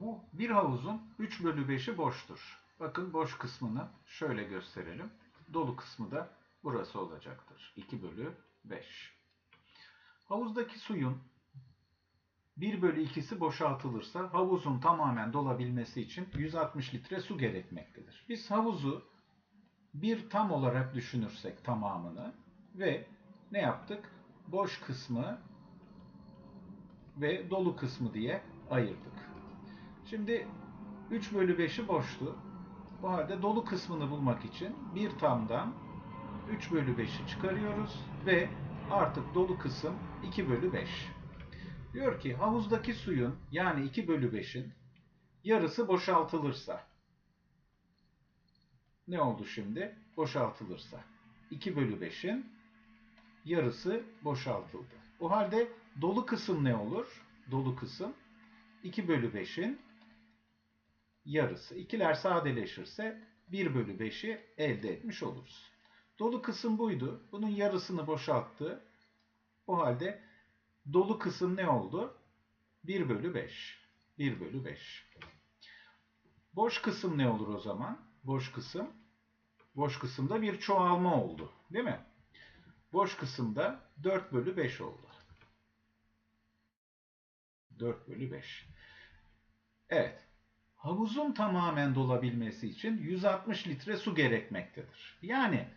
Bu bir havuzun 3 bölü 5'i boştur. Bakın boş kısmını şöyle gösterelim. Dolu kısmı da burası olacaktır. 2 bölü 5. Havuzdaki suyun 1 bölü 2'si boşaltılırsa havuzun tamamen dolabilmesi için 160 litre su gerekmektedir. Biz havuzu bir tam olarak düşünürsek tamamını ve ne yaptık? Boş kısmı ve dolu kısmı diye ayırdık. Şimdi 3 bölü 5'i boştu. Bu halde dolu kısmını bulmak için bir tamdan 3 bölü 5'i çıkarıyoruz ve artık dolu kısım 2 bölü 5. Diyor ki havuzdaki suyun yani 2 bölü 5'in yarısı boşaltılırsa ne oldu şimdi? Boşaltılırsa 2 bölü 5'in yarısı boşaltıldı. O halde dolu kısım ne olur? Dolu kısım 2 bölü 5'in yarısı. İkiler sadeleşirse 1 bölü 5'i elde etmiş oluruz. Dolu kısım buydu. Bunun yarısını boşalttı. O halde dolu kısım ne oldu? 1 bölü 5. 1 bölü 5. Boş kısım ne olur o zaman? Boş kısım. Boş kısımda bir çoğalma oldu. Değil mi? Boş kısımda 4 bölü 5 oldu. 4 bölü 5. Evet. Havuzun tamamen dolabilmesi için 160 litre su gerekmektedir. Yani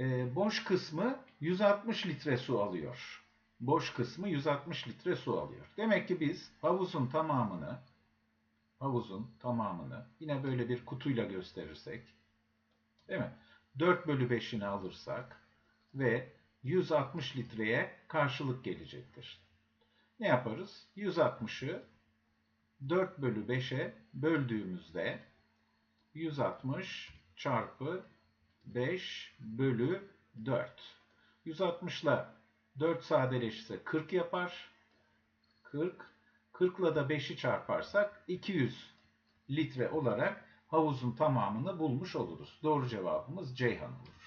e, boş kısmı 160 litre su alıyor. Boş kısmı 160 litre su alıyor. Demek ki biz havuzun tamamını havuzun tamamını yine böyle bir kutuyla gösterirsek değil mi? 4 bölü 5'ini alırsak ve 160 litreye karşılık gelecektir. Ne yaparız? 160'ı 4 bölü 5'e böldüğümüzde 160 çarpı 5 bölü 4. 160 ile 4 sadeleşirse 40 yapar. 40. 40 ile de 5'i çarparsak 200 litre olarak havuzun tamamını bulmuş oluruz. Doğru cevabımız Ceyhan olur.